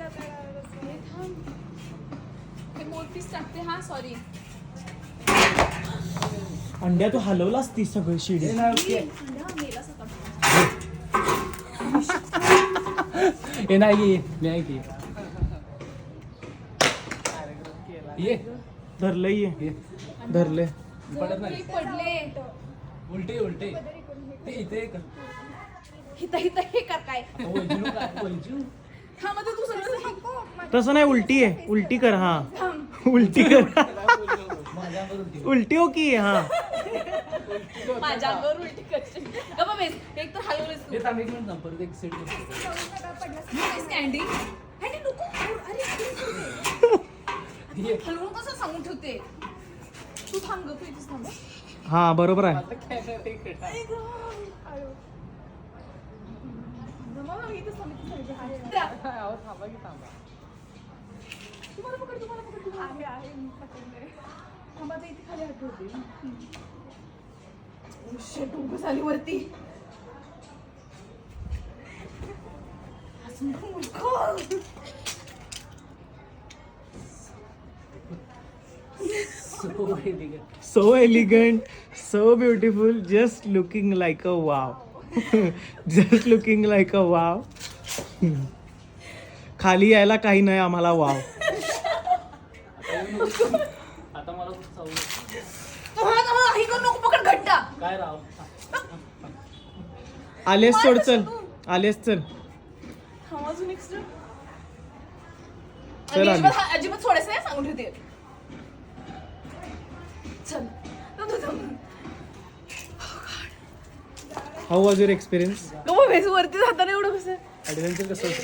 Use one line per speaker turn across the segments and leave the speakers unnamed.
हे. हे टाकते हा सॉरी
अंड्या तू हलवलास ती सगळी शिडी.
हे नाही की मी आहे की ये.
धरलंय ये.
ये.
धरले
पडत नाही
पडले
उलटे उलटे. ते इथे कर.
हिता हिता हे कर काय? हा मध्ये तू सगळं
तसं नाही उलटी आहे. उलटी कर हा. उलटी कर.
माझ्यावर उलटी
हो की हा.
माझ्या अंगावर उलटी करशील. गप्पा बेस. एक तर हलवलेस तू.
हे थांब एक मिनिट थांब परत एक सेट करतो
कँडी कँडी नको. अरे अरे,
ये.
हलवून कसं सांगून ठेवते? तू थांब ग तू इथेच थांब
बरोबर आहे.
आयो. जमा ना, इथेच थांब, इथेच थांब, इथेच थांबा
की थांबा
तुम्हाला पकड तुम्हाला पकड तुम्हाला आहे आहे मी पकडले थांबा आता इथे खाली हट होते ओ शेट उभं झाली वरती असं नको मूर्ख.
So beautiful just
looking like a wow just looking like a wow खाली यायला काही नाही आम्हाला वाव
आता मला खूप चावलं.
तुम्हाला तुम्हाला हे करू नको पकड घट्टा
काय राव?
आलेस सोड चल. आलेस चल.
थांब अजून. अजिबात हा- अजिबात सोडायचं नाही सांगून ठेवते. चल.
हाऊ वॉज युअर एक्सपिरियन्स
गप्पा बेस वरती जाताना एवढं कसं?
ऍडव्हेंचर कसं होतं?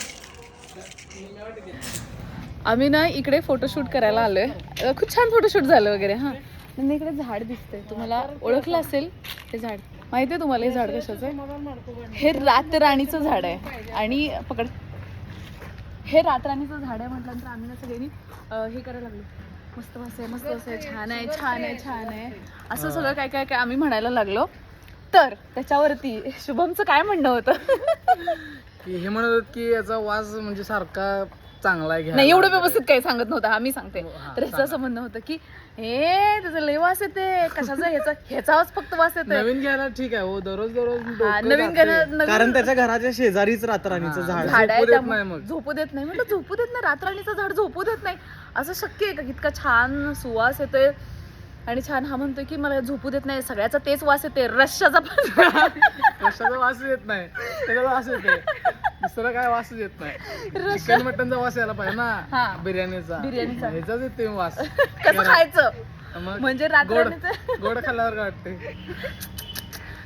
आम्ही ना इकडे फोटोशूट करायला आलोय. अं, खूप छान फोटोशूट झालं वगैरे हां. आणि इकडे झाड दिसतंय. तुम्हाला ओळखलं असेल हे झाड. माहिती आहे तुम्हाला हे झाड कशाचं? आहे हे रातराणीचं झाड आहे. आणि पकड. हे रातराणीचं झाड आहे म्हटल्यानंतर आम्ही ना सगळ्यांनी अं, हे करायला लागलो. मस्त मस्त आहे मस्त मस्त आहे. छान आहे छान आहे छान आहे. असं सगळं काय काय काय आम्ही म्हणायला लागलो. तर त्याच्यावरती शुभमचं काय म्हणणं होतं?
की हे म्हणत होत की याचा वास म्हणजे सारखा चांगला आहे
नाही एवढं व्यवस्थित काही सांगत नव्हतं. आम्ही सांगते.
हो, हा,
तर ह्याचं असं म्हणणं होतं की हे त्याचं लय वास येते. कशाचा ह्याचा ह्याचा आवाज फक्त वास येते
नवीन घ्यायला ठीक आहे हो दररोज दररोज
हा,
डोकं
नवीन नवीन
कारण त्याच्या घराच्या शेजारीच रातराणीचं
हा.
झाड आहे.
झाड आहे
झोपू देत
त्यामुळे.
नाही मग.
झोपू देत नाही. म्हटलं झोपू देत नाही रातराणीचं झाड झोपू देत नाही. असं शक्य आहे का इतका छान सुवास येतोय? आणि छान हा म्हणतोय की मला झोपू देत नाही सगळ्याचा तेच वास येते रश्याचा पण.
कशाचा वास येत नाही. त्याचा वास येते दुसरा काय वास येत नाही. चिकन मटनचा वास यायला पाहिजे
हा.
ना बिर्याणीचा.
बिर्याणीचा.
ह्याचाच येते वास.
कसं खायचं?
मग
म्हणजे
गोड गोड खाल्ल्यावर काय वाटते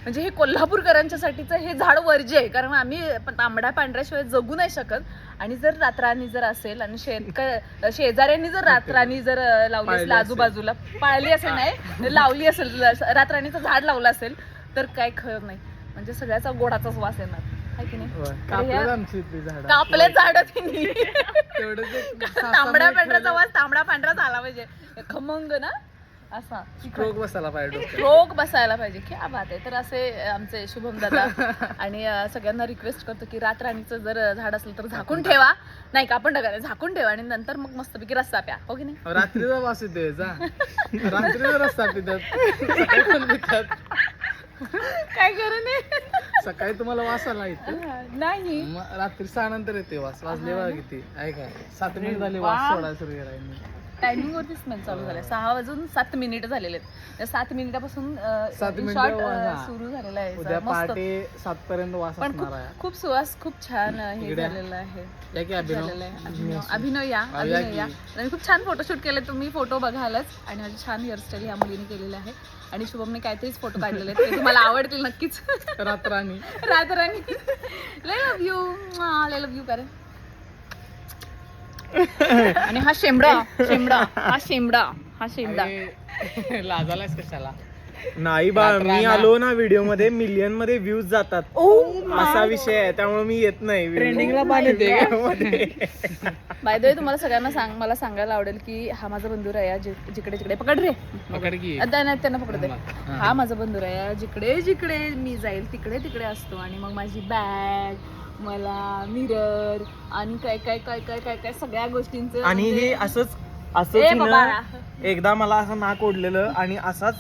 म्हणजे हे कोल्हापूरकरांच्या साठीचं हे झाड वर्ज्य आहे. कारण आम्ही प- तांबड्या पांढऱ्याशिवाय जगू नाही शकत. आणि जर रातराणी जर असेल आणि शेतक शेजाऱ्यांनी जर रातराणी जर लावली असेल. आजूबाजूला पाळली असेल नाही लावली असेल रातराणीचं झाड लावलं असेल तर काय खरं नाही. म्हणजे सगळ्याचा गोडाचाच वास येणार.
कापलं झाड. सहा
पांढऱ्याचा वास तांबडा पांढराच आला पाहिजे. खमंग ना? असा
बसायला पाहिजे.
रोग बसायला पाहिजे क्या बात आहे. तर असे आमचे शुभम दादा आणि सगळ्यांना रिक्वेस्ट करतो की रातराणीचं जर झाड असलं तर झाकून ठेवा. नाही का आपण नका झाकून ठेवा आणि नंतर मग मस्तपैकी रस्ता प्या हो की नाही?
रात्रीचा वास येतो रात्रीचा रस्ता पितात.
काय करू नये
सकाळी तुम्हाला वास आला इथे?
नाही.
रात्री सहा नंतर येते वास. वाजले बघा किती. काय सात मिनिट झाले वास. सोडायला सुरू केला
टायमिंग वरती स्मेल चालू झालाय. सहा वाजून सात मिनिट झालेले आहेत. त्या सात मिनिटापासून
सात
शॉर्ट. सुरू झालेला आहे.
उद्या
मस्त.
पहाटे सात पर्यंत वास
पण खूप सुवास खूप छान हे. झालेलं आहे.
या अभिनव?
या
या.
अभिनव. या. आणि खूप छान फोटोशूट केले तुम्ही. फोटो बघालच. आणि माझी छान हेअरस्टाईल ह्या मुलीने केलेली आहे. आणि शुभमने काहीतरीच फोटो काढलेले आहेत. ते तुम्हाला आवडतील नक्कीच.
रात्रानी
रातराणी. लय लव यू लय लव यू करे आणि हा शेंबडा शेंबडा हा शेंबडा हा शेंबडा.
लाजालायस कशाला?
नाही बा मी आलो ना व्हिडिओमध्ये मिलियनमध्ये व्ह्यूज जातात असा विषय आहे त्यामुळे मी येत नाही
ट्रेंडिंगला.
बाय द तुम्हाला सगळ्यांना सांग मला सांगायला आवडेल की हा माझा बंधू जि- जिकडे जिकडे पकड रे. त्यांना पकडते
हा.
माझा बंधू आहे जिकडे जिकडे मी जाईल तिकडे तिकडे असतो. आणि मग माझी बॅग मला मिरर आणि काय काय काय काय काय काय सगळ्या गोष्टींचं
आणि
म्हणजे-
हे असंच
ए
असं
बाबा.
एकदा मला असं नाक ओढलेलं आणि असाच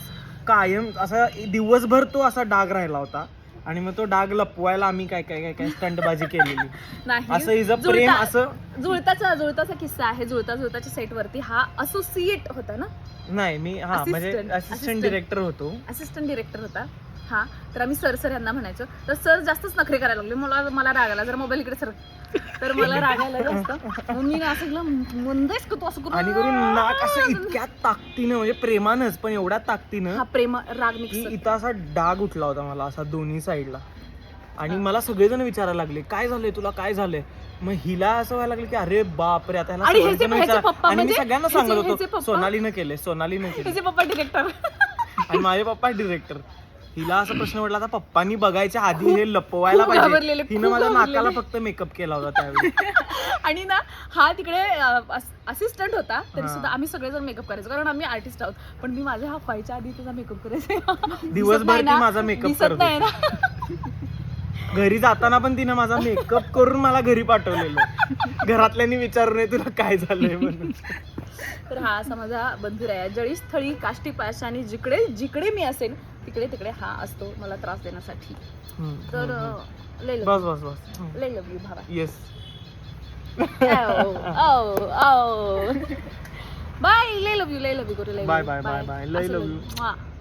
कायम असा दिवसभर तो असा डाग राहिला होता. आणि मग तो डाग लपवायला आम्ही काय काय काय काय स्टंटबाजी केलेली.
नाही.
असं हिचं
जुळता-
प्रेम असं
जुळताचा जुळताचा किस्सा आहे. जुळता जुळताच्या सेट वरती हा असोसिएट होता ना?
नाही मी हा म्हणजे
Assistant.
Assistant
Assistant.
डिरेक्टर होतो.
असिस्टंट डिरेक्टर होता. हा तर आम्ही सर सर यांना म्हणायचो तर सर जास्तच नखरे करायला लागले. मला मला राग आला जर मोबाईल इकडे सर तर मला राग आला जास्त मग मी असं केलं मंदेच तू असं करून.
आणि करून नाक असं इतक्या ताकदीनं म्हणजे प्रेमानच पण एवढ्या ताकदीनं
हा प्रेम राग
की
मिक्स
इथं असा डाग उठला होता मला असा दोन्ही साईडला. आणि मला सगळेजण विचारायला लागले काय झालंय तुला? काय झालंय? मग हिला असं व्हायला लागलं की अरे बाप रे आता ह्याला
आणि ह्याचे-
सगळेजण
ह्याचे
विचारा-
पप्पा
आणि मी
म्हणजे-
सगळ्यांना
ह्याचे-
सांगत
ह्याचे
होतो
पप्पा-
सोनालीनं केले सोनालीनं केले
पप्पा डिरेक्टर
आणि माझे पप्पा डिरेक्टर हिला असा प्रश्न पडला आता पप्पांनी बघायच्या आधी हे लपवायला
खूप
पाहिजे.
घाबरलेले, खूप
माझ्या नाकाला. फक्त मेकअप केला होता त्यावेळी.
आणि ना हा तिकडे असिस्टंट होता तरी. सुद्धा आम्ही सगळेजण मेकअप करायचो कारण आम्ही आर्टिस्ट आहोत. पण मी माझ्या हा व्हायच्या आधी त्याचा मेकअप करायचे.
दिवसभर ती माझा makeup
दिसत
करत
ना.
घरी जाताना पण तिनं माझा मेकअप करून मला घरी पाठवलेलं. घरातल्यांनी विचारू नये तुला काय झालंय म्हणून.
तर हा असा माझा बंधू आहे. जळी स्थळी काष्टी पाश आणि जिकडे जिकडे मी असेल तिकडे तिकडे हा असतो मला त्रास देण्यासाठी. तर लय लव
बस बस बस.
लय लव यू भावा.
येस
बाय लय लव यू लय लव यू करू लय
Bye, bye, bye, bye. लय you.
you